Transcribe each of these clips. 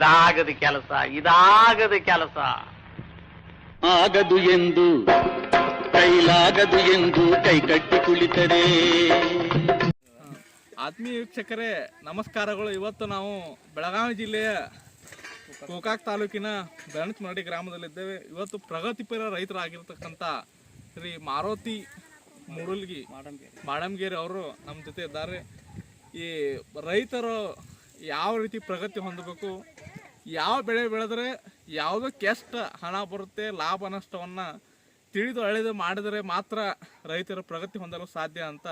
ಇದಾಗದ ಕೆಲಸ ಇದಾಗದ ಕೆಲಸ. ಆಗದು ಎಂದು ಕೈಲಾಗದು ಎಂದು ಕೈಕಟ್ಟಿ ಕುಳಿತರೆ. ಆತ್ಮೀಯ ವೀಕ್ಷಕರೇ ನಮಸ್ಕಾರಗಳು. ಇವತ್ತು ನಾವು ಬೆಳಗಾವಿ ಜಿಲ್ಲೆಯ ಕೋಕಾಕ್ ತಾಲೂಕಿನ ಬೆಣಚಮರಡಿ ಗ್ರಾಮದಲ್ಲಿದ್ದೇವೆ. ಇವತ್ತು ಪ್ರಗತಿಪರ ರೈತರಾಗಿರ್ತಕ್ಕಂಥ ಶ್ರೀ ಮಾರುತಿ ಮುರುಲ್ಗಿ ಮಾಡಂಗೇರಿ ಅವರು ನಮ್ಮ ಜೊತೆ ಇದ್ದಾರೆ. ಈ ರೈತರು ಯಾವ ರೀತಿ ಪ್ರಗತಿ ಹೊಂದಬೇಕು ಯಾವ ಬೆಳೆ ಬೆಳೆದ್ರೆ ಯಾವುದಕ್ಕೆ ಎಷ್ಟು ಹಣ ಬರುತ್ತೆ ಲಾಭ ನಷ್ಟವನ್ನು ತಿಳಿದು ಅಳೆದು ಮಾಡಿದರೆ ಮಾತ್ರ ರೈತರ ಪ್ರಗತಿ ಹೊಂದಲು ಸಾಧ್ಯ ಅಂತ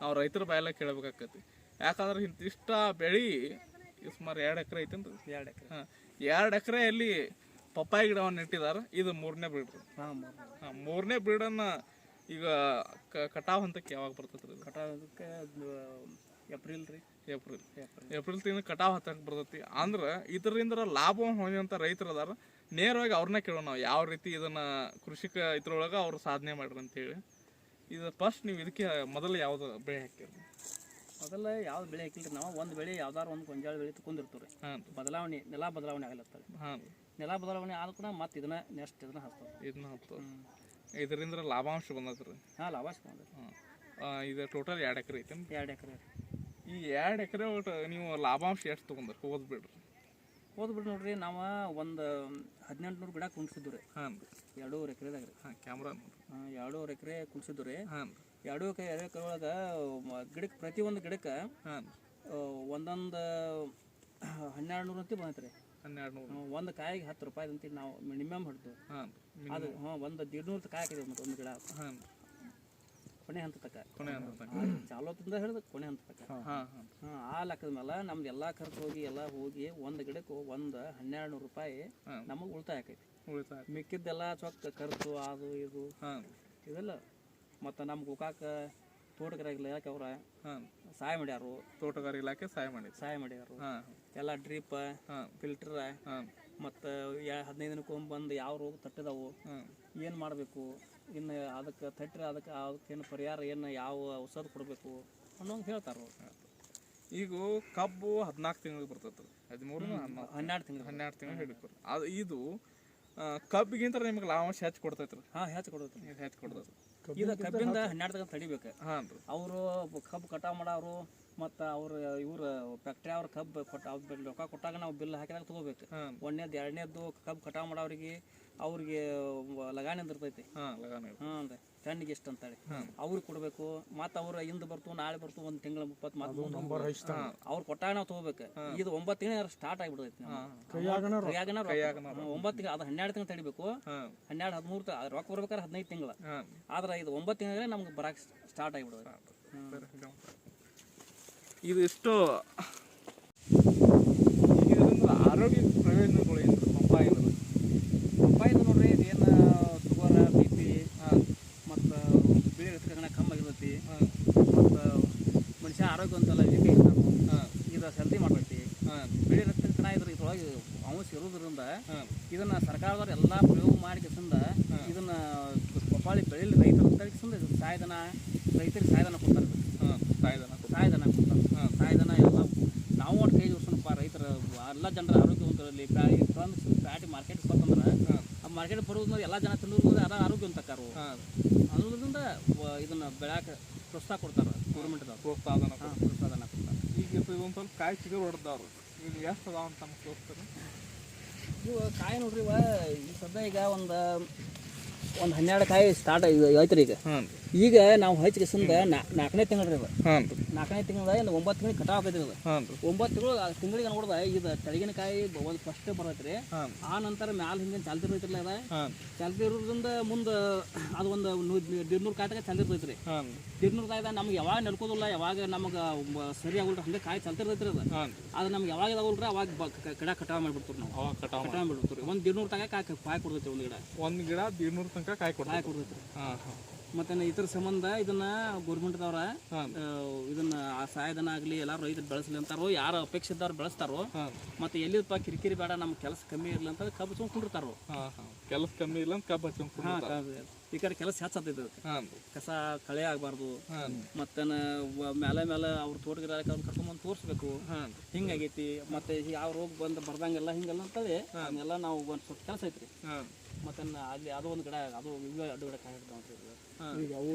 ನಾವು ರೈತರ ಬಾಯಲ್ಲೇ ಕೇಳಬೇಕಾಕತಿ ಯಾಕಂದ್ರೆ ಇಂತಿಷ್ಟ ಬೆಳಿ ಸುಮಾರು ಎರಡು ಎಕರೆ ಐತೇನ್ರಿ ಎರಡು ಎಕರೆ. ಹಾಂ ಎರಡು ಎಕರೆಯಲ್ಲಿ ಪಪ್ಪಾಯಿ ಗಿಡವನ್ನು ನೆಟ್ಟಿದ್ದಾರೆ. ಇದು ಮೂರನೇ ಬ್ರೀಡ್ ಹಾಂ ಮೂರನೇ. ಬ್ರೀಡನ್ನು ಈಗ ಕಟಾವ್ ಹಂತಕ್ಕೆ ಯಾವಾಗ ಬರ್ತೈತೆ ರೀ ಕಟಾವಕ್ಕೆ ಏಪ್ರಿಲ್ ರೀ. ಏಪ್ರಿಲ್ ಏಪ್ರಿಲ್ ತಿಂಗಳು ಕಟಾವ್ ಹತ್ತಕ್ಕೆ ಬರ್ತೈತಿ. ಅಂದ್ರೆ ಇದರಿಂದ ಲಾಭ ಹೊಂದಿದಂಥ ರೈತರು ಅದಾರ ನೇರವಾಗಿ ಅವ್ರನ್ನ ಕೇಳೋಣ ನಾವು. ಯಾವ ರೀತಿ ಇದನ್ನ ಕೃಷಿಕ ಇದ್ರೊಳಗೆ ಅವರು ಸಾಧನೆ ಮಾಡ್ರಿ ಅಂತೇಳಿ. ಇದು ಫಸ್ಟ್ ನೀವು ಇದಕ್ಕೆ ಮೊದಲು ಯಾವ್ದು ಬೆಳೆ ಹಾಕಿರಿ? ಮೊದಲ ಯಾವ್ದು ಬೆಳೆ ಹಾಕಿಲ್ರಿ ನಾವು? ಒಂದು ಬೆಳೆ ಯಾವ್ದಾರು ಒಂದು ಗೊಂಜಾಳ ಬೆಳೆ ತಗೊಂಡಿರ್ತೀವಿ ರೀ. ಹಾಂ ಬದಲಾವಣೆ ನೆಲ ಬದಲಾವಣೆ ಆಗಲತ್ತ ಹಾಂ ನೆಲ ಬದಲಾವಣೆ ಆದ ಕೂಡ ಮತ್ತೆ ಇದನ್ನ ನೆಕ್ಸ್ಟ್ ಇದನ್ನ ಹಚ್ತದೆ ಇದನ್ನ ಹತ್ತು. ಇದರಿಂದ ಲಾಭಾಂಶ ಬಂದತ್ರಿ ಹಾಂ ಲಾಭಾಂಶ ಹಾಂ. ಇದು ಟೋಟಲ್ ಎರಡು ಎಕರೆ ಐತೆ ಎರಡು ಎಕರೆ ಈ ಎರಡು ಎಕರೆ ಒಟ್ಟು ನೀವು ಲಾಭಾಂಶ ಎಷ್ಟು ತೊಗೊಂಡ್ರಿ? ಓದ್ಬಿಡ್ರಿ ಬಿಡ್ರಿ. ಹೋದ್ ಬಿಟ್ಟು ನೋಡ್ರಿ ನಾವು ಒಂದು ಹದಿನೆಂಟು ನೂರು ಗಿಡ ಕುಣಿಸಿದ್ವಿ ರೀ. ಹಾಂ ಎರಡೂವರೆ ಎಕರೆದಾಗ ರೀ. ಹಾಂ ಕ್ಯಾಮ್ರಾ ಹಾಂ ಎರಡೂವರೆ ಎಕರೆ ಕುಣಿಸಿದ್ವಿ ರೀ. ಹಾಂ ಎರಡೂ ಎಕರೆ ಎರಡು ಎಕರೆ ಒಳಗೆ ಗಿಡಕ್ಕೆ ಪ್ರತಿಯೊಂದು ಗಿಡಕ್ಕೆ ಹಾಂ ಒಂದೊಂದು ಹನ್ನೆರಡು ನೂರು ಅಂತ ಬಂದೈತೆ ರೀ ಹನ್ನೆರಡು ನೂರು ಒಂದು ಕಾಯಿಗೆ ಹತ್ತು ರೂಪಾಯಿ ಅಂತ ನಾವು ಮಿನಿಮಮ್ ಹಿಡ್ದು ಹಾಂ ಅದು ಹಾಂ ಒಂದು ದೀಡ್ನೂರು ಕಾಯಿ ಹಾಕಿದೆ ಒಂದು ಒಂದು ಗಿಡ. ಹಾಂ ಕೊನೆ ಹಂತ ತಕ ಕೊನೆ ಅಂತ ಚಾಲೋತಿಂದ ಹಿಡಿದು ಕೊನೆ ಹಂತ ತಕ ಹಾಂ ಆ ಲೆಕ್ಕದ ಮೇಲೆ ನಮ್ದು ಎಲ್ಲ ಖರ್ಚು ಹೋಗಿ ಎಲ್ಲ ಹೋಗಿ ಒಂದು ಗಿಡಕ್ಕೆ ಒಂದು ಹನ್ನೆರಡು ನೂರು ರೂಪಾಯಿ. ನಮಗೆ ಉಳಿತಾಯ ಆಕೈತಿ. ಉಳಿತಾಯ ಮಿಕ್ಕಿದ್ದೆಲ್ಲ ಚೊಕ್ಕ ಖರ್ಚು ಅದು ಇದು. ಹಾಂ. ಇದೆಲ್ಲ ಮತ್ತು ನಮ್ಮ ಗೋಕಾಕ ತೋಟಗಾರಿಕೆ ಇಲಾಖೆ ಅವ್ರ ಹಾಂ. ಸಹಾಯ ಮಾಡ್ಯಾರು. ತೋಟಗಾರಿಕೆ ಇಲಾಖೆ ಸಹಾಯ ಮಾಡಿದ್ರು. ಸಹಾಯ ಮಾಡ್ಯಾರು. ಎಲ್ಲ ಡ್ರಿಪ್ ಫಿಲ್ಟರ್ ಹಾ. ಮತ್ತು ಹದಿನೈದು ದಿನಕ್ಕೊಮ್ಮೆ ಬಂದು ಯಾವ ರೋಗ ತಟ್ಟಿದಾವು. ಏನು ಮಾಡಬೇಕು? ಇನ್ನು ಅದಕ್ಕೆ ತಟ್ಟರೆ ಅದಕ್ಕೆ ಅದಕ್ಕೇನು ಪರಿಹಾರ ಏನು ಯಾವ ಔಷಧ ಕೊಡಬೇಕು ಅನ್ನೋಂಗೆ ಹೇಳ್ತಾರೆ ಈಗ ಕಬ್ಬು ಹದಿನಾಲ್ಕು ತಿಂಗಳಿಗೆ ಬರ್ತೈತೆ ಹದಿಮೂರು ಹನ್ನೆರಡು ತಿಂಗಳು. ಹನ್ನೆರಡು ತಿಂಗಳು ಹಿಡಿತಾರೆ ಅದು ಇದು ಕಬ್ಬಿಗಿಂತ ನಿಮ್ಗೆ ಲಾಭಾಂಶ ಹೆಚ್ಚು ಕೊಡ್ತೈತೆ ರೀ. ಹಾಂ ಹೆಚ್ಚು ಕೊಡ್ತೈತೆ. ನೀವು ಹೆಚ್ಚು ಕೊಡ್ತೈತೆ. ಇದು ಕಬ್ಬಿಂದ ಹನ್ನೆರಡು ತಗೊಂಡು ತಡಿಬೇಕು. ಹಾಂ ರೀ. ಅವರು ಕಬ್ಬು ಕಟಾವು ಮಾಡೋರು ಮತ್ತು ಅವ್ರು ಇವ್ರು ಫ್ಯಾಕ್ಟ್ರಿ ಅವ್ರ ಕಬ್ಬು ಕೊಟ್ಟ ಅವ್ರ ರೊಕ್ಕ ಕೊಟ್ಟಾಗ ನಾವು ಬಿಲ್ ಹಾಕಿದಾಗ ತೊಗೋಬೇಕು. ಒಂದೇದು ಎರಡನೇದ್ದು ಎರಡನೇದು ಕಬ್ಬು ಕಟಾವು ಮಾಡೋರಿಗೆ ಅವ್ರಿಗೆ ಲಗಾಣ ಇರ್ತೈತಿ. ಹಾಂ ಎಷ್ಟು ಅಂತ ಟನ್ನಿಗೆ ಎಷ್ಟು ಅಂತೇಳಿ. ಅವ್ರಿಗೆ ಕೊಡಬೇಕು ಮತ್ತು ಅವ್ರು ಇಂದು ಬರ್ತು ನಾಳೆ ಬರ್ತು ಒಂದು ತಿಂಗಳ ಮುಪ್ಪತ್ತು ಮತ್ತೆ ಅವ್ರು ಕೊಟ್ಟಾಗ ನಾವು ತಗೋಬೇಕು. ಇದು ಒಂಬತ್ತು ತಿಂಗಳ ಸ್ಟಾರ್ಟ್ ಆಗಿಬಿಡ್ತೈತಿ ಒಂಬತ್ತು ತಿಂಗಳು ಅದು ಹನ್ನೆರಡು ತಿಂಗಳು ತಡಿಬೇಕು. ಹನ್ನೆರಡು ಹದಿಮೂರು ರೊಕ್ಕ ಬರ್ಬೇಕಾದ್ರೆ ಹದಿನೈದು ತಿಂಗಳು. ಆದ್ರೆ ಇದು ಒಂಬತ್ತು ತಿಂಗಳೇ ನಮ್ಗೆ ಬರಕ್ ಸ್ಟಾರ್ಟ್ ಆಗಿಬಿಡೋದು ಇದು. ಎಷ್ಟು ಆರೋಗ್ಯ ಪ್ರಯೋಜನಗಳು ಏನು ಪಪ್ಪಾಯಿನದು ಪಪ್ಪಾಯಿದು ನೋಡ್ರಿ ಇದೇನು ಶುಗರ್ ಬಿ ಪಿ ಮತ್ತ ಬಿಳಿ ರಕ್ತಕಣ ಕಮ್ಮಿ ಆಗಿರ್ತೈತಿ. ಮತ್ತು ಮನುಷ್ಯ ಆರೋಗ್ಯ ಅಂತಲ್ಲ ವೀಕ್ ಪಿ ಹಾಂ. ಇದು ಸರ್ದಿ ಮಾಡ್ತೈತಿ. ಹಾಂ. ಬಿಳಿ ರಕ್ತಕಣ ಇದ್ರ ಇದ್ರೊಳಗೆ ಅಂಶ ಇರೋದ್ರಿಂದ ಇದನ್ನು ಸರ್ಕಾರದವ್ರು ಎಲ್ಲ ಪ್ರಯೋಗ ಮಾಡಿ ಕಿಸಿಂದ ಇದನ್ನ ಪಪ್ಪಾಳಿ ಬೆಳೆಯಲ್ಲಿ ರೈತರು ಅಂತ ಕಿಸಿಂದ ಇದು ಸಾಯಧನ ರೈತರಿಗೆ ಸಾಯಧನ ಕೊಡ್ತಾರೆ. ಸಾಯಧನ ಸಾಯಧನ ಕೊಡ್ತಾರೆ. ಸಾಯಧನ ಎಲ್ಲ ನಾವು ಒಟ್ಟು ಕೈ ಜೋಡಿಸೋಣಪ್ಪ ರೈತರ ಎಲ್ಲ ಜನರ ಆರೋಗ್ಯವಂತರಲ್ಲಿ ಪ್ಯಾಟಿ ಮಾರ್ಕೆಟ್ ಮಾರ್ಕೆಟ್ ಬರೋದ್ರಿಂದ ಎಲ್ಲ ಜನ ತಿನ್ನೋದ್ರಿಂದ ಅದ ಆರೋಗ್ಯವಂತಕ್ಕಾರು ಹಾಂ. ಕಾರು ವ- ಇದನ್ನ ಬೆಳ್ಯಾಕ ಪ್ರೋತ್ಸಾಹ ಕೊಡ್ತಾರೆ ಗೌರ್ಮೆಂಟ್ದವ್ರು ಪ್ರೋತ್ಸಾಹನ ಪ್ರೋತ್ಸಾಹನ ಕೊಡ್ತಾರೆ. ಈಗ ಒಂದು ಸ್ವಲ್ಪ ಕಾಯಿ ಚಿಗುರು ಹೊಡೆದವ್ರು. ಈಗ ಎಷ್ಟು ಅದಾವ ಅಂತ ನಮ್ಗೆ ತೋರಿಸ್ತಾರೆ? ಇವು ಕಾಯಿ ನೋಡ್ರಿ ಇವ ಈ ಸದ್ಯ ಈಗ ಒಂದು ಒಂದು ಹನ್ನೆರಡು ಕಾಯಿ ಸ್ಟಾರ್ಟ್ ಐತ್ರಿ ಈಗ. ಈಗ ನಾವು ಹಚ್ಚಿಗೆಸಿಂದ ನಾಲ್ಕನೇ ತಿಂಗಳು ರೀ ನಾಲ್ಕನೇ ತಿಂಗಳ ಒಂದು ಒಂಬತ್ತು ತಿಂಗಳು ಕಟಾವ್ ಆಗೈತಿ ಅದು ಒಂಬತ್ತು ತಿಂಗಳು ತಿಂಗಳಿಗೆ ನೋಡ್ದ ಇದು ತೆಳಗಿನಕಾಯಿ ಒಂದು ಫಸ್ಟ್ ಬರತ್ತೆ ರೀ. ಆ ನಂತರ ಮ್ಯಾಲ ಹಿಂದೆ ಚಾಲ್ತಿ ಇರ್ತೈತಿಲ್ಲ ಅದ? ಚಾಲ್ತಿ ಇರೋದ್ರಿಂದ ಮುಂದೆ ಅದು ಒಂದು ದೇಡ್ನೂರು ಕಾಯಿ ತನಕ ಚಾಲ್ತಿ ಇರ್ತೈತಿ ರೀ. ಹಾಂ ದೇಡ್ನೂರು ಕಾಯ್ದ ನಮ್ಗೆ ಯಾವಾಗ ನಡ್ಕೋದಿಲ್ಲ ಯಾವಾಗ ನಮಗೆ ಸರಿ ಆಗೋಲ್ರಿ ಹಂಗೆ ಕಾಯಿ ಚಾಲ್ತಿ ಇರ್ತೈತಿ ರೀ. ಅದು ಅದು ನಮ್ಗೆ ಯಾವಾಗ ಇದಾವಲ್ರಿ ಅವಾಗ ಕಡ ಕಟಾವ್ ಮಾಡಿಬಿಡ್ತೀವಿ ನಾವು. ಕಟಾವ್ ಮಾಡಿ ಕಟಾವ್ ಮಾಡಿಬಿಡ್ತೀವಿ ಒಂದು ದೇಡ್ನೂರು ತನಕ ಕಾಯಿ ಕಾಯಿ ಕೊಡ್ತೈತಿ ಒಂದು ಗಿಡ. ಒಂದು ಗಿಡ ದಿರ್ನೂರು ತನಕ ಕಾಯಿ ಕೊಡ್ತಾರೆ. ಕಾಯಿ ಹಾಂ ಹಾಂ. ಮತ್ತೆ ಇದ್ರ ಸಂಬಂಧ ಇದನ್ನ ಗೌರ್ಮೆಂಟ್ದವ್ರ ಇದನ್ನ ಆ ಸಹಾಯಧನ ಆಗಲಿ ಎಲ್ಲಾರು ರೈತರು ಬೆಳೆಸಲಿ ಅಂತಾರೋ ಯಾರು ಅಪೇಕ್ಷೆ ಇದ್ದವ್ರು ಬೆಳೆಸ್ತಾರೋ ಮತ್ತೆ ಎಲ್ಲಿದಪ್ಪ ಕಿರಿಕಿರಿ ಬೇಡ ನಮ್ಮ ಕೆಲಸ ಕಮ್ಮಿ ಇರ್ಲಿ ಅಂತ ಕಬ್ಬು ಹಚ್ಕೊಂಡ್ ಹಾ ಕೆಲಸ ಕಮ್ಮಿ ಇಲ್ಲ ಅಂತ ಕಬ್ಬು ಹಚ್ಕೊಂಡ್ ಈ ಕಡೆ ಕೆಲಸ ಹೆಚ್ಚತ್ತೈತೆ ಹಾ. ಕಸ ಕಳೆ ಆಗಬಾರ್ದು. ಮತ್ತೆ ಮೇಲೆ ಮೇಲೆ ಅವ್ರ ತೋಟಗಾರ ಅವ್ರು ಕರ್ಕೊಂಬಂದು ತೋರಿಸ್ಬೇಕು. ಹಿಂಗಾಗೈತಿ. ಮತ್ತೆ ಯಾವ ರೋಗ ಬಂದು ಬರ್ದಂಗೆಲ್ಲ ಹಿಂಗೆಲ್ಲ ಅಂತೇಳಿ ಅದನ್ನೆಲ್ಲ ನಾವು ಒಂದು ಸ್ವಲ್ಪ ಕೆಲಸ ಐತ್ರಿ. ಹಾ. ಮತ್ತೆ ಅಲ್ಲಿ ಅದು ಒಂದು ಗಿಡ ಅದು ಇವೆ ಅಡ್ಡು ಗಿಡ ಕಾಯಿ ಈಗ ಅವು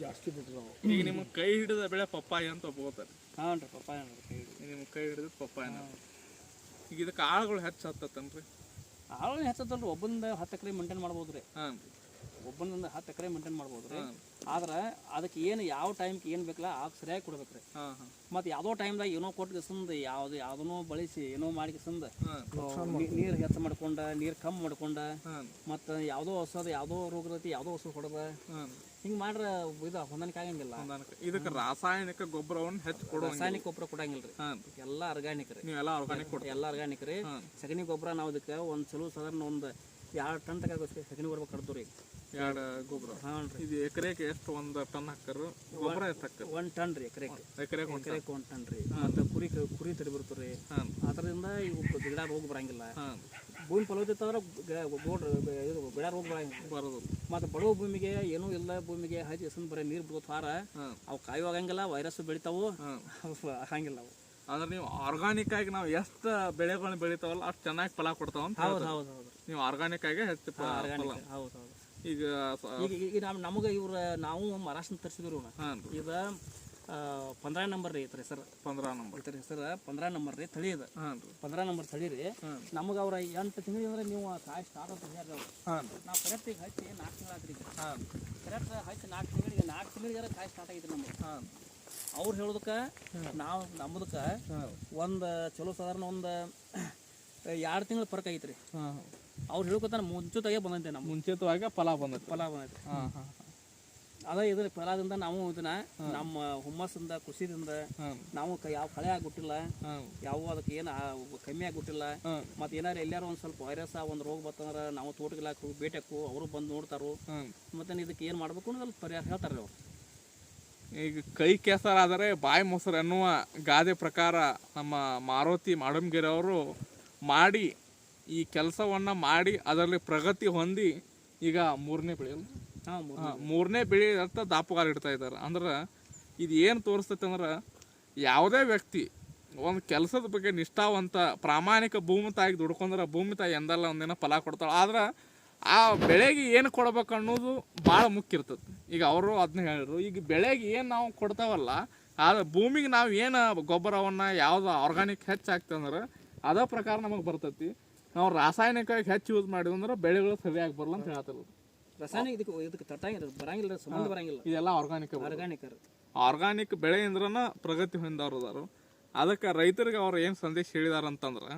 ಜಾಸ್ತಿ ಬಿಟ್ರು ಈಗ ನಿಮ್ಮ ಕೈ ಹಿಡಿದ ಬೆಳೆ ಪಪ್ಪಾಯಿ ಅಂತ ಒಪ್ಕೋತಾರೆ ಹಾಂ ರೀ ಪಪ್ಪಾಯ ಕೈ ಹಿಡ್ದು. ನಿಮ್ಮ ಕೈ ಹಿಡಿದ ಪಪ್ಪಾಯ ಈಗ ಇದಕ್ಕೆ ಆಳುಗಳು ಹೆಚ್ಚು ಹತ್ತತ್ತನ್ರಿ ಆಳು ಹೆಚ್ಚತ್ತಲ್ರಿ ಒಬ್ಬಂದ ಹತ್ತು ಎಕರೆ ಮೇಂಟೈನ್ ಮಾಡ್ಬೋದು ರೀ ಹಾ. ಒಬ್ಬನಿಂದ ಹತ್ತು ಎಕರೆ ಮೇಂಟೈನ್ ಮಾಡ್ಬೋದು ರೀ ಆದ್ರೆ ಅದಕ್ಕೆ ಏನು ಯಾವ ಟೈಮ್ಗೆ ಏನು ಬೇಕಲ್ಲ ಆಗ ಸರಿಯಾಗಿ ಕೊಡ್ಬೇಕು ರೀ ಮತ್ತು ಯಾವುದೋ ಟೈಮ್ದಾಗ ಏನೋ ಕೊಟ್ಟು ಸಂದ ಯಾವ್ದು ಯಾವುದನ್ನೋ ಬಳಸಿ ಏನೋ ಮಾಡಿ ಸಂದ ನೀರು ಹೆಚ್ಚು ಮಾಡ್ಕೊಂಡ ನೀರು ಕಮ್ಮಿ ಮಾಡ್ಕೊಂಡ ಮತ್ತೆ ಯಾವುದೋ ಯಾವ್ದೋ ಯಾವುದೋ ರೋಗ ರೀತಿ ಯಾವುದೋ ಹೊಸ ಹೊಡೆದ. ಹಿಂಗೆ ಮಾಡ್ರೆ ಇದು ಹೊಂದಾಣಿಕೆ ಆಗಂಗಿಲ್ಲ. ಇದಕ್ಕೆ ರಾಸಾಯನಿಕ ಗೊಬ್ಬರವನ್ನು ಹೆಚ್ಚು ಕೊಡುವ ರಾಸಾಯನಿಕ ಗೊಬ್ಬರ ಕೊಡಂಗಿಲ್ಲ ರೀ ಎಲ್ಲ ಆರ್ಗಾನಿಕ್ ರೀ. ಎಲ್ಲ ಆರ್ಗಾನಿಕ್ ಎಲ್ಲ ಆರ್ಗಾನಿಕ್ ರೀ. ಸಗಣಿ ಗೊಬ್ಬರ ನಾವು ಇದಕ್ಕೆ ಒಂದು ಚಲೋ ಸಾಧಾರಣ ಒಂದು ಎರಡು ಟನ್ ತಗ ಸಗಣಿ ಬರ್ಬೇಕು ಕಡ್ದು ರೀ ಎರಡು ಗೊಬ್ಬರ? ಹಾಂ ರೀ. ಇದು ಎಕರೆಗೆ ಎಷ್ಟು ಒಂದು ಟನ್ ಹಾಕರು ಗೊಬ್ಬರ ಎಷ್ಟು ಹಾಕರು ಒಂದು ಟನ್ ರೀ ಎಕರೆಗೆ. ಎಕರೆಗೆ ಒಂದು ಎಕರೆಗೆ ಒಂದು ಟನ್ ರೀ. ಮತ್ತು ಕುರಿ ಕುರಿ ತಡಿ ಬರ್ತದೆ ರೀ. ಅದರಿಂದ ಇವು ಗಿಡ ರೋಗ ಬರಂಗಿಲ್ಲ. ಭೂಮಿ ಫಲವತ್ತತೆ ಅಂದ್ರೆ ಗೋಡ್ ಇದು ಗಿಡ ರೋಗ ಬರಂಗಿಲ್ಲ. ಬರೋದು. ಮತ್ತು ಬಡವ ಭೂಮಿಗೆ ಏನೂ ಇಲ್ಲ ಭೂಮಿಗೆ ಹಾಕಿ ಹೆಸರು ಬರೀ ನೀರು ಬಿಡೋದು ಹಾರ ಅವು ಕಾಯು ಆಗಂಗಿಲ್ಲ ವೈರಸ್ ಬೆಳಿತಾವು ಹಂಗಿಲ್ಲ ಅವು ಅಂದ್ರೆ ನೀವು ಆರ್ಗಾನಿಕ್ ಆಗಿ ನಾವು ಎಷ್ಟು ಬೆಳೆಗಳನ್ನ ಬೆಳಿತಾವಲ್ಲ ಅಷ್ಟು ಚೆನ್ನಾಗಿ ಫಲ ಕೊಡ್ತಾವ ಹೌದು. ಹೌದು ಹೌದು. ನೀವು ಆರ್ಗಾನಿಕ್ ಆಗಿ ಹೆಚ್ಚು ಆರ್ಗಾನಿಕ್ ಹೌದು ಹೌದು. ಈಗ ಈಗ ಈಗ ನಮ್ಮ ನಮಗೆ ಇವ್ರ ನಾವು ಮಹಾರಾಷ್ಟ್ರ ತರಿಸಿದ್ರು ಇದ ಪಂದ್ರ ನಂಬರ್ ರೀ ಐತ್ರಿ ಸರ್. ಪಂದ್ರ ನಂಬರ್. ಐತ್ರಿ ಸರ್ ಪಂದ್ರ ನಂಬರ್ ರೀ ತಳಿ ಅದ ಪಂದ್ರ ನಂಬರ್ ತಳಿ ರೀ. ನಮಗೆ ಅವ್ರ ಎಂಟು ತಿಂಗಳು ಅಂದ್ರೆ ನೀವು ಕಾಯಿ ಸ್ಟಾರ್ಟ್ ಅಂತ ಹೇಳಿ ಅವ್ರು. ನಾವು ಕರೆಕ್ಟ್ ಈಗ ಹಚ್ಚಿ ನಾಲ್ಕು ತಿಂಗಳು ಈಗ. ಹಾಂ ಕರೆಕ್ಟ್ ಹಚ್ಚಿ ನಾಲ್ಕು ತಿಂಗಳಿಗೆ ನಾಲ್ಕು ತಿಂಗಳಿಗೆ ಕಾಯಿ ಸ್ಟಾರ್ಟ್ ಆಗಿದ್ರಿ ನಮ್ಗೆ ಅವ್ರು ಹೇಳೋದಕ್ಕೆ ನಾವು ನಮ್ಮದಕ್ಕೆ ಒಂದು ಚಲೋ ಸಾಧಾರಣ ಒಂದು ಎರಡು ತಿಂಗಳು ಫರ್ಕ್ ಆಗೈತ್ರಿ ಹಾಂ ಅವ್ರು ಹೇಳ್ಕೊತಾನೆ ಮುಂಚಿತಾಗೆ ಬಂದಂತೆ ನಮ್ಮ ಮುಂಚಿತವಾಗಿ ಫಲ ಬಂದೈತೆ. ಫಲ ಬಂದೈತೆ. ಹಾಂ ಹಾಂ ಅದ ಇದ್ರ ಫಲದಿಂದ ನಾವು ಇದನ್ನ ನಮ್ಮ ಹುಮ್ಮಸ್ಸಿಂದ ಖುಷಿದಿಂದ ನಾವು ಯಾವ ಕಳೆ ಆಗ್ಬಿಟ್ಟಿಲ್ಲ ಯಾವ ಅದಕ್ಕೆ ಏನು ಕಮ್ಮಿ ಆಗ್ಬಿಟ್ಟಿಲ್ಲ ಮತ್ತೆ ಏನಾರು ಎಲ್ಲಾರು ಒಂದ್ ಸ್ವಲ್ಪ ವೈರಸ್ ಒಂದು ರೋಗ ಬತ್ತಂದ್ರ ನಾವು ತೋಟಗಳಾಕು ಭೇಟಿಯಾಕು ಅವರು ಬಂದು ನೋಡ್ತಾರು. ಮತ್ತೆ ಇದಕ್ಕೆ ಏನ್ ಮಾಡ್ಬೇಕು ಅನ್ನೋದ್ ಪರಿಹಾರ ಹೇಳ್ತಾರೆ ಅವ್ರು. ಈಗ ಕೈ ಕೆಸರಾದರೆ ಬಾಯಿ ಮೊಸರು ಎನ್ನುವ ಗಾದೆ ಪ್ರಕಾರ ನಮ್ಮ ಮಾರುತಿ ಮಾಡಂಗಿರಿ ಅವರು ಮಾಡಿ ಈ ಕೆಲಸವನ್ನ ಮಾಡಿ ಅದರಲ್ಲಿ ಪ್ರಗತಿ ಹೊಂದಿ ಈಗ ಮೂರನೇ ಬೆಳೆ ಅಲ್ಲ? ಮೂರನೇ ಬೆಳೆ. ಅಂತ ದಾಪುಗಾಲ ಇಡ್ತಾ ಇದ್ದಾರೆ. ಅಂದ್ರೆ ಇದು ಏನು ತೋರಿಸ್ತೈತೆ ಅಂದ್ರೆ ಯಾವುದೇ ವ್ಯಕ್ತಿ ಒಂದು ಕೆಲಸದ ಬಗ್ಗೆ ನಿಷ್ಠಾವಂತ ಪ್ರಾಮಾಣಿಕ ಭೂಮಿ ತಾಯಿಗೆ ದುಡ್ಕೊಂಡ್ರೆ ಭೂಮಿ ತಾಯಿ ಎಂದಲ್ಲ ಒಂದಿನ ಫಲ ಕೊಡ್ತಾಳೆ. ಆದ್ರೆ ಆ ಬೆಳೆಗೆ ಏನು ಕೊಡ್ಬೇಕು ಅನ್ನೋದು ಭಾಳ ಮುಖ್ಯ ಇರ್ತದೆ. ಈಗ ಅವರು ಅದನ್ನ ಹೇಳಿದ್ರು. ಈಗ ಬೆಳೆಗೆ ಏನು ನಾವು ಕೊಡ್ತಾವಲ್ಲ ಆದ್ರೆ ಭೂಮಿಗೆ ನಾವು ಏನು ಗೊಬ್ಬರವನ್ನು ಯಾವ್ದು ಆರ್ಗಾನಿಕ್ ಹೆಚ್ಚು ಹಾಕ್ತೀವಿ ಅಂದ್ರೆ ಅದೇ ಪ್ರಕಾರ ನಮಗೆ ಬರ್ತೈತಿ. ನಾವು ರಾಸಾಯನಿಕವಾಗಿ ಹೆಚ್ಚು ಯೂಸ್ ಮಾಡಿದ್ವಿ ಅಂದ್ರೆ ಬೆಳೆಗಳು ಸರಿಯಾಗಿ ಬರಲ್ಲ ಅಂತ ಹೇಳ್ತಾರೆ ರಾಸಾಯನಿಕ ಇದಕ್ಕೆ ಇದಕ್ಕೆ ತಟ್ಟಾಗಿರ ಬರಂಗಿಲ್ಲ ಸಂಬಂಧ ಬರಂಗಿಲ್ಲ. ಇದೆಲ್ಲ ಆರ್ಗಾನಿಕ್ ಆರ್ಗಾನಿಕ್ ಆರ್ಗಾನಿಕ್ ಬೆಳೆ ಅಂದ್ರನ ಪ್ರಗತಿ ಹೊಂದವ್ರು ಅದಾರು ಅದಕ್ಕೆ ರೈತರಿಗೆ ಅವ್ರು ಏನು ಸಂದೇಶ ಹೇಳಿದಾರ ಅಂತಂದ್ರೆ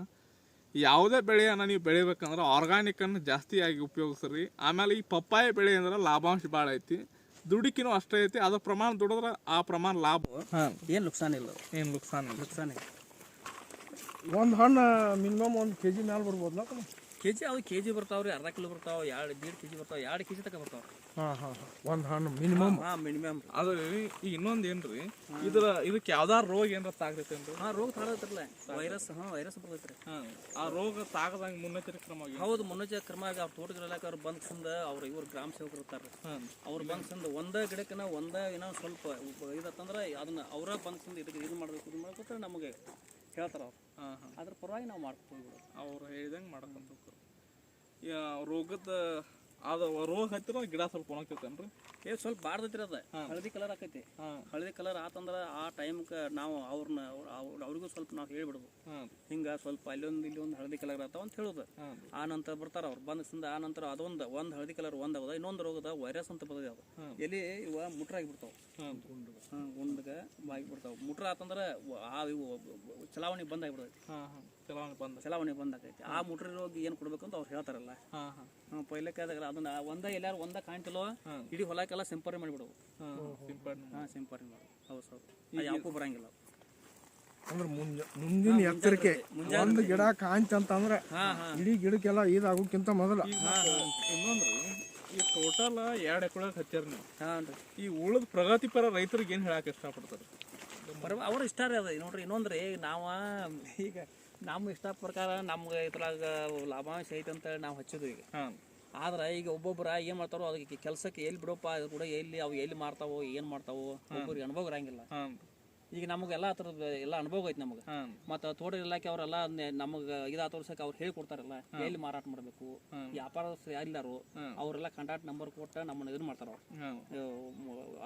ಯಾವುದೇ ಬೆಳೆಯನ್ನು ನೀವು ಬೆಳಿಬೇಕಂದ್ರೆ ಆರ್ಗಾನಿಕನ್ನು ಜಾಸ್ತಿಯಾಗಿ ಉಪಯೋಗಿಸ್ರಿ. ಆಮೇಲೆ ಈ ಪಪ್ಪಾಯ ಬೆಳೆ ಅಂದ್ರೆ ಲಾಭಾಂಶ ಭಾಳ ಐತಿ. ದುಡುಕಿನೂ ಅಷ್ಟೇ ಐತಿ. ಅದ್ರ ಪ್ರಮಾಣ ದುಡಿದ್ರೆ ಆ ಪ್ರಮಾಣ ಲಾಭ. ಏನು ನುಕ್ಸಾನ ಇಲ್ಲ. ಏನು ನುಕ್ಸಾನ ಇಲ್ಲ. ಒಂದು ಹಣ್ಣು ಮಿನಿಮಮ್ ಒಂದು ಕೆ ಜಿ ಮ್ಯಾಲೆ ನಾವು ಕೆ ಜಿ ಅವು ಕೆ ಜಿ ಬರ್ತಾವ್ರಿ ಅರ್ಧ ಕಿಲೋ ಬರ್ತಾವ ಎರಡು ದೇಡ್ ಕೆ ಜಿ ಬರ್ತಾವ ಎರಡು ಕೆ ಜಿ ತಕ ಬರ್ತಾವ. ಹಾಂ ಹಾಂ ಹಾಂ. ಒಂದು ಹಣ್ಣು ಮಿನಿಮಮ್ ಹಾಂ ಮಿನಿಮಮ್ ಅದು ಈಗ ಇನ್ನೊಂದು ಏನ್ರಿ ಇದ್ರ ಇದಕ್ಕೆ ಯಾವ್ದಾರು ರೋಗ ಏನಾರ ಅಂತ ಹಾಂ ರೋಗ ತಾಗತ್ತಿರಲ್ಲ ವೈರಸ್ ಹಾಂ ವೈರಸ್ ಬರ್ತೈತ್ರಿ. ಹಾಂ ಆ ರೋಗ ತಾಗದಂಗೆ ಮುನ್ನೆಚ್ಚರಿಕೆ ಕ್ರಮ ಆಗಿ ಹೌದು ಮುನ್ನೆಚ್ಚರಿಕೆ ಕ್ರಮ ಅವ್ರ ತೋಟಗಿರಲಾಕ ಅವ್ರು ಬಂದ್ ಸಂದ ಅವ್ರು ಇವ್ರು ಗ್ರಾಮ ಸೇವಕರು ಇರ್ತಾರೆ ಹಾಂ. ಅವ್ರು ಬಂದ್ ಸಂದ ಒಂದೇ ಗಿಡಕ್ಕನ ಒಂದೇ ಏನೋ ಸ್ವಲ್ಪ ಇದತ್ತಂದ್ರೆ ಅದನ್ನ ಅವರ ಬಂದ್ ಸಂದ ಇದಕ್ಕೆ ಇದು ಮಾಡಬೇಕು ಇದು ಮಾಡ್ಬೇಕು ನಮಗೆ ಹೇಳ್ತಾರೆ ಅವ್ರು. ಅದ್ರ ಪರವಾಗಿ ನಾವು ಮಾಡ್ಕೊಂಡು ಹೇಳ್ದಂಗೆ ಅವ್ರು ಹೇಳಿದಂಗೆ ಮಾಡಕ್ಕಂತ ರೋಗದ ಅದು ರೋಗ ಹತ್ತಿರ ಗಿಡ ಸ್ವಲ್ಪ ಒಣಗ್ತೈತೇನ್ರಿ? ಏ ಸ್ವಲ್ಪ ಬಾಡ್ದೈತ್ರಿ ಅದ. ಹಳದಿ ಕಲರ್ ಆಕೈತಿ. ಹಳದಿ ಕಲರ್ ಆತಂದ್ರ ಆ ಟೈಮ್ಗೆ ನಾವು ಅವ್ರನ್ನ ಅವ್ರಿಗೂ ಸ್ವಲ್ಪ ನಾವು ಹೇಳ್ಬಿಡುದು ಹಿಂಗ ಸ್ವಲ್ಪ ಅಲ್ಲೊಂದು ಇಲ್ಲಿ ಒಂದು ಹಳದಿ ಕಲರ್ ಆತಾವ ಅಂತ ಹೇಳುದು. ಆ ನಂತರ ಬರ್ತಾರ ಅವ್ರು. ಬಂದ ಆ ನಂತರ ಅದೊಂದು ಒಂದು ಹಳದಿ ಕಲರ್ ಒಂದ್ ಅದ ಇನ್ನೊಂದು ರೋಗದ ವೈರಸ್ ಅಂತ ಬರ್ತದೆ ಅದು. ಎಲೆ ಎಲ್ಲಿ ಇವ ಮುಟ್ರಾಗಿ ಬಿಡ್ತಾವ. ಗುಂಡ್ಗ ಬಾಗಿ ಬಿಡ್ತಾವ. ಮುಟ್ರ ಆತಂದ್ರ ಆ ಇವು ಚಲಾವಣೆ ಬಂದ್ ಬಿಡ್ತೈತಿ ಚಲಾವಣೆ ಬಂದ ಚಲಾವಣೆ ಬಂದ ಆಗೈತಿ ಆ ಮುಟ್ರಿ ರೋಗ ಏನು ಕೊಡ್ಬೇಕಂತ ಅವ್ರು ಹೇಳ್ತಾರಲ್ಲ. ಪೈಲೆ ಆದಾಗ ಅದನ್ನ ಒಂದ ಎಲ್ಲಾರು ಒಂದ ಕಾಣ್ತಿಲ್ಲೋ. ಇಡೀ ಹೊಲಕ್ಕೆಲ್ಲ ಸಿಂಪರಣೆ ಮಾಡಿಬಿಡವು ಹಾಂ ಸಿಂಪರಣೆ ಮಾಡು ಹೌದು ಹೌದು. ಯಾವಕ್ಕೂ ಬರಂಗಿಲ್ಲ. ಅಂದ್ರೆ ಮುಂಜ ಮುಂದಿನ ಎಚ್ಚರಿಕೆ. ಒಂದು ಗಿಡ ಹಾಂ ಇಡೀ ಗಿಡಕ್ಕೆಲ್ಲ ಇದಾಗೋಕ್ಕಿಂತ ಮೊದಲು. ಇನ್ನೊಂದು ಈ ಟೋಟಲ್ ಎರಡು ಎಕರೆ ಹಚ್ಚಾರ ನೀವು. ಈ ಉಳಿದ ಪ್ರಗತಿಪರ ರೈತರಿಗೆ ಏನು ಹೇಳಕ್ಕೆ ಇಷ್ಟಪಡ್ತಾರೆ? ಅವ್ರ ಇಷ್ಟ ರೀ ಅದ. ನೋಡ್ರಿ ಇನ್ನೊಂದ್ರಿ ನಾವ ಈಗ ನಮ್ಮ ಇಷ್ಟ ಪ್ರಕಾರ ನಮ್ಗೆ ಇದ್ರಾಗ ಲಾಭಾಂಶ ಐತೆ ಅಂತೇಳಿ ನಾವು ಹಚ್ಚಿದ್ವಿ ಈಗ. ಹಾಂ. ಆದ್ರೆ ಈಗ ಒಬ್ಬೊಬ್ಬರ ಏನು ಮಾಡ್ತಾರೋ ಅದಕ್ಕೆ ಕೆಲಸಕ್ಕೆ ಎಲ್ಲಿ ಬಿಡೋಪ್ಪ ಅದು ಕೂಡ ಎಲ್ಲಿ ಅವು ಎಲ್ಲಿ ಮಾಡ್ತಾವೋ ಏನು ಮಾಡ್ತಾವೋ ಒಬ್ಬರಿಗೆ ಅನುಭವ ಇರಂಗಿಲ್ಲ. ಹಾಂ. ಈಗ ನಮಗೆಲ್ಲ ಆ ಥರದ ಎಲ್ಲ ಅನುಭವ ಐತಿ ನಮಗೆ. ಮತ್ತ ತೋಟ ಇಲಾಖೆ ಅವರೆಲ್ಲ ನಮಗೆ ಇದಾ ತೋರ್ಸಕ್ಕೆ ಅವ್ರು ಹೇಳ್ಕೊಡ್ತಾರಲ್ಲ ಎಲ್ಲಿ ಮಾರಾಟ ಮಾಡಬೇಕು ವ್ಯಾಪಾರಸ್ಥರು ಯಾರಿಲ್ಲಾರು ಅವರೆಲ್ಲ ಕಾಂಟ್ಯಾಕ್ಟ್ ನಂಬರ್ ಕೊಟ್ಟು ನಮ್ಮನ್ನ ಇದು ಮಾಡ್ತಾರ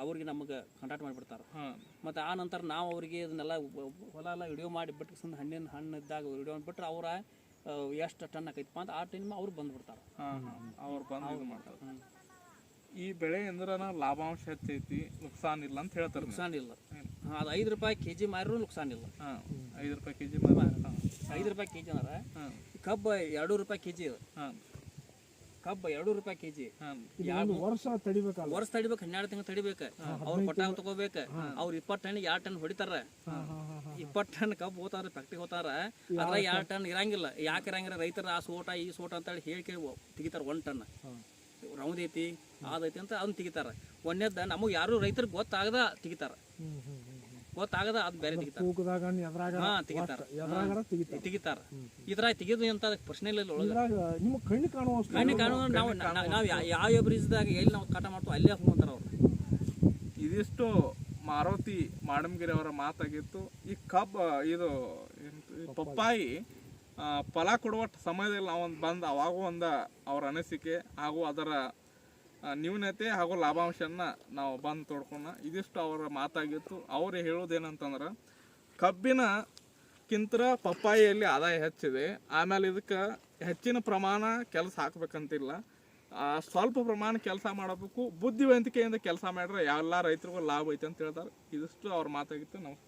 ಅವ್ರಿಗೆ ನಮಗೆ ಕಾಂಟ್ಯಾಕ್ಟ್ ಮಾಡಿಬಿಡ್ತಾರೆ. ಮತ್ತು ಆ ನಂತರ ನಾವು ಅವರಿಗೆ ಇದನ್ನೆಲ್ಲ ಹೊಲ ಎಲ್ಲ ವಿಡಿಯೋ ಮಾಡಿ ಬಿಟ್ಟು ಸಂದ ಹಣ್ಣಿನ ಹಣ್ಣು ಇದ್ದಾಗ ವಿಡಿಯೋ ಬಿಟ್ರೆ ಅವರ ಎಷ್ಟು ಟನ್ ಆಕೈತಪ್ಪ ಅಂತ ಆ ಟೈಮ್ ಅವ್ರು ಬಂದ್ಬಿಡ್ತಾರೆ. ಅವ್ರು ಬಂದು ಮಾಡ್ತಾರೆ. ಈ ಬೆಳೆ ಎಂದ್ರ ಲಾಭಾಂಶ ಹೆಚ್ಚೈತಿ ನುಕ್ಸಾನ್ ಇಲ್ಲ ಅಂತ ಹೇಳ್ತಾರೆ. ನುಕ್ಸಾನ್ ಇಲ್ಲ. ಅದು ಐದು ರೂಪಾಯಿ ಕೆ ಜಿ ಮಾರಿರೂ ನುಕ್ಸಾನ್ ಇಲ್ಲ. ಐದು ರೂಪಾಯಿ ಕೆ ಜಿ ಐದು ರೂಪಾಯಿ ಕೆ ಜಿ ಅಂದ್ರೆ ಕಬ್ಬು ಎರಡು ರೂಪಾಯಿ ಕೆ ಜಿ ಕಬ್ಬು ಎರಡು ರೂಪಾಯಿ ಕೆ ಜಿ ಒಂದು ವರ್ಷ ತಡಿಬೇಕು ವರ್ಷ ತಡಿಬೇಕು ಹನ್ನೆರಡು ತಿಂಗಳು ತಡಿಬೇಕು. ಅವ್ರು ಕೊಟ್ಟಾಗ ತಗೋಬೇಕು. ಅವ್ರು ಇಪ್ಪತ್ತು ಟನ್ ಎರಡು ಟನ್ ಹೊಡಿತಾರ? ಇಪ್ಪತ್ತು ಟನ್ ಕಬ್ಬು ಹೋತಾರ ಫ್ಯಾಕ್ಟ್ರಿಗೆ ಹೋತಾರ. ಅದ್ರ ಎರಡು ಟನ್? ಇರಂಗಿಲ್ಲ. ಯಾಕೆ ಇರಂಗಿಲ್ಲ? ರೈತರ ಆ ಸೋಟ ಈ ಸೋಟ ಅಂತ ಹೇಳಿ ಕೇಳಿ ತೆಗಿತಾರ ಒನ್ ಟನ್. ರೌಂದ್ ಐತಿ ಅದೈತಿ ಅಂತ ಅದನ್ನ ತೆಗಿತಾರ. ಒಂದೇದ ನಮಗೆ ಯಾರು ರೈತರಿಗೆ ಗೊತ್ತಾಗದ ತೆಗಿತಾರ. ಗೊತ್ತಾಗದ ಅದ್ ಬೇರೆ ತೆಗಿತಾರ. ತೂಕದಾಗ ಎದ್ರಾಗ ಹಾ ತೆಗಿತಾರ. ಎದ್ರಾಗಾರ ತೆಗಿತಾರ. ತೆಗಿತಾರ. ಇದ್ರಾಗ ತೆಗಿದು ಅಂತ ಅದಕ್ಕೆ ಪ್ರಶ್ನೆ ಇಲ್ಲ ಒಳಗೆ. ಇದ್ರಾಗ ನಿಮ್ಮ ಕಣ್ಣು ಕಾಣುವಷ್ಟು ಕಣ್ಣು ಕಾಣುವ ನಾವು ನಾವು ಯಾವ ಬ್ರಿಜ್ದಾಗ ಎಲ್ಲಿ ನಾವು ಕಾಟ ಮಾಡ್ತೀವಿ ಅಲ್ಲೇ ಹೋಗ್ತಾರ ಅವ್ರು. ಇದಿಷ್ಟು ಮಾರುತಿ ಮಾಡಮಗಿರಿ ಅವರ ಮಾತಾಗಿತ್ತು. ಈ ಕಬ್ಬ ಇದು ಪಪ್ಪಾಯಿ ಫಲ ಕೊಡುವಷ್ಟು ಸಮಯದಲ್ಲಿ ನಾವೊಂದು ಬಂದು ಅವಾಗೂ ಒಂದು ಅವರ ಅನಿಸಿಕೆ ಹಾಗೂ ಅದರ ನ್ಯೂನತೆ ಹಾಗೂ ಲಾಭಾಂಶನ ನಾವು ಬಂದು ತೊಡ್ಕೊಂಡ ಇದಿಷ್ಟು ಅವರ ಮಾತಾಗಿತ್ತು. ಅವರು ಹೇಳೋದೇನಂತಂದ್ರೆ ಕಬ್ಬಿನ ಕಿಂತ ಪಪ್ಪಾಯಿಯಲ್ಲಿ ಆದಾಯ ಹೆಚ್ಚಿದೆ. ಆಮೇಲೆ ಇದಕ್ಕೆ ಹೆಚ್ಚಿನ ಪ್ರಮಾಣ ಕೆಲಸ ಹಾಕ್ಬೇಕಂತಿಲ್ಲ. ಸ್ವಲ್ಪ ಪ್ರಮಾಣ ಕೆಲಸ ಮಾಡಬೇಕು. ಬುದ್ಧಿವಂತಿಕೆಯಿಂದ ಕೆಲಸ ಮಾಡಿದ್ರೆ ಎಲ್ಲ ರೈತರಿಗೂ ಲಾಭ ಐತೆ ಅಂತ ಹೇಳ್ತಾರೆ. ಇದಿಷ್ಟು ಅವ್ರ ಮಾತಾಗಿತ್ತು. ನಮಸ್ಕಾರ.